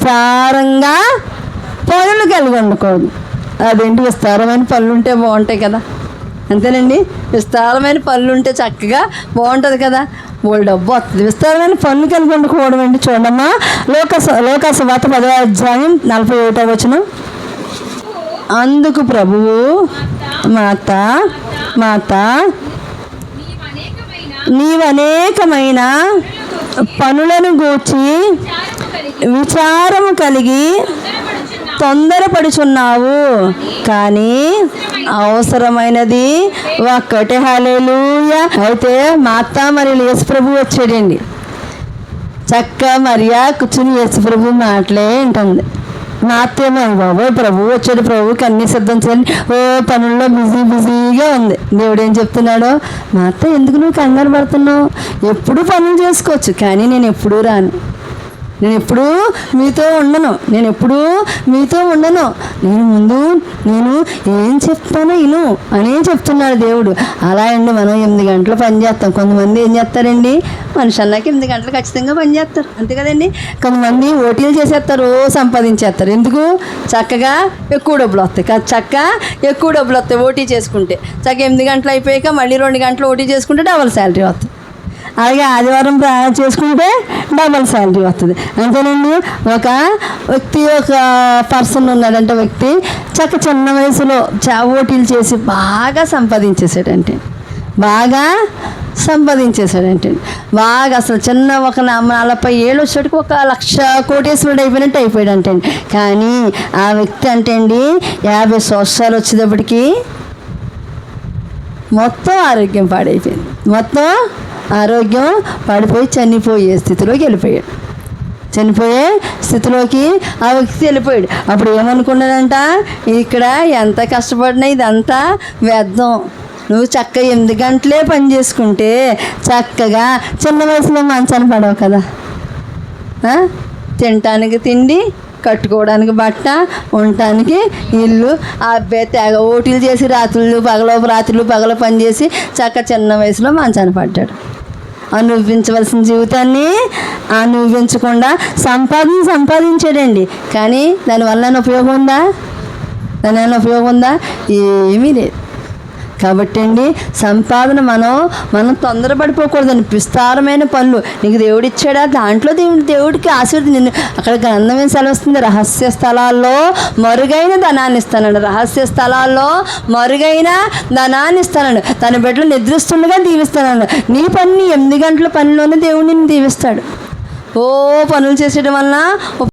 విస్తారంగా పనులు కలిగి ఉండకూడదు అదేంటి విస్తారమైన పళ్ళు ఉంటే బాగుంటాయి కదా? అంతేనండి? విస్తారమైన పళ్ళు ఉంటే చక్కగా బాగుంటుంది కదా? వాళ్ళు డబ్బు వస్తుంది. విస్తారమైన పనులు కలిగి ఉండకపోవడం అండి చూడమ్మా? లోకస లోకసభత పదవ అధ్యాయం నలభై ఒకటో వచ్చిన అందుకు ప్రభువు మాత మాత నీవు అనేకమైన పనులను గూర్చి విచారము కలిగి తొందరపడుచున్నావు. కానీ అవసరమైనది ఒక్కటే. హలేలుయ అయితే మా అత్త మరి యేసు ప్రభు వచ్చాడండి. చక్క మరియా కూర్చుని యేసు ప్రభు మాటలే ఉంటుంది మా అత్తేమో ప్రభు వచ్చాడు ప్రభుకి అన్ని సిద్ధం చేయండి. ఓ పనుల్లో బిజీ బిజీగా ఉంది. దేవుడు ఏం చెప్తున్నాడో? మా అత్త ఎందుకు నువ్వు కంగారు పడుతున్నావు? ఎప్పుడు పనులు చేసుకోవచ్చు కానీ నేను ఎప్పుడూ రాను. నేను ఎప్పుడూ మీతో ఉండను. నేను ఎప్పుడూ మీతో ఉండను. నేను ముందు నేను ఏం చెప్తానో ఇను అని చెప్తున్నాడు దేవుడు. అలా అండి మనం ఎనిమిది గంటలు పనిచేస్తాం కొంతమంది ఏం చేస్తారండి? మనిషి అన్నాక ఎనిమిది గంటలు ఖచ్చితంగా పనిచేస్తారు అంతే కదండి? కొంతమంది ఓటీలు చేసేస్తారు. సంపాదించేస్తారు. ఎందుకు? చక్కగా ఎక్కువ డబ్బులు వస్తాయి. కాదు చక్క ఎక్కువ డబ్బులు వస్తాయి ఓటీ చేసుకుంటే. చక్క ఎనిమిది గంటలు అయిపోయాక మళ్ళీ రెండు గంటలు ఓటీ చేసుకుంటే డబల్ శాలరీ వస్తుంది. అలాగే ఆదివారం ప్రయాణం చేసుకుంటే డబల్ శాలరీ వస్తుంది. అంతేనండి ఒక వ్యక్తి ఒక పర్సన్ ఉన్నాడంటే వ్యక్తి చక్క చిన్న వయసులో చా ఓటీలు చేసి బాగా సంపాదించేసాడంటే బాగా సంపాదించేశాడంటే బాగా అసలు చిన్న ఒక నలభై ఏళ్ళు వచ్చేటికి ఒక లక్ష కోటేశ్వరుడు అయిపోయినట్టు అయిపోయాడంటే కానీ ఆ వ్యక్తి అంటే అండి యాభై సంవత్సరాలు వచ్చేటప్పటికి మొత్తం ఆరోగ్యం పాడైపోయింది. మొత్తం ఆరోగ్యం పడిపోయి చనిపోయే స్థితిలోకి వెళ్ళిపోయాడు. చనిపోయే స్థితిలోకి ఆ వ్యక్తి వెళ్ళిపోయాడు. అప్పుడు ఏమనుకున్నాడంట? ఇక్కడ ఎంత కష్టపడినా ఇదంతా వ్యర్థం. నువ్వు చక్కగా ఎనిమిది గంటలే పని చేసుకుంటే చక్కగా చిన్న వయసులో మంచాన్ని పడవు కదా. తినటానికి తిండి కట్టుకోవడానికి బట్ట ఉండటానికి ఇల్లు ఆ అబ్బాయి తెగ ఓటీలు చేసి రాత్రులు పగల రాత్రులు పగల పని చేసి చక్క చిన్న వయసులో మంచాన్ని పడ్డాడు. అనుభవించవలసిన జీవితాన్ని అనుభవించకుండా సంపాదన సంపాదించాడండి. కానీ దానివల్ల ఉపయోగం ఉందా? దానివల్ల ఉపయోగం ఉందా? ఏమీ లేదు. కాబట్టి అండి సంపాదన మనం మనం తొందరపడిపోకూడదండి. విస్తారమైన పనులు. నీకు దేవుడు ఇచ్చాడా? దాంట్లో దేవుడి దేవుడికి ఆశీర్వది నిన్ను అక్కడ గ్రంథం ఏం సెలవుస్తుంది రహస్య స్థలాల్లో మరుగైన ధనాన్ని ఇస్తానండి. రహస్య స్థలాల్లో మరుగైన ధనాన్ని ఇస్తానండి. తన బిడ్డలు నిద్రిస్తుండగా దీవిస్తానండి. నీ పని ఎనిమిది గంటల పనిలోనే దేవుడిని దీవిస్తాడు. ఓ పనులు చేసేయడం వలన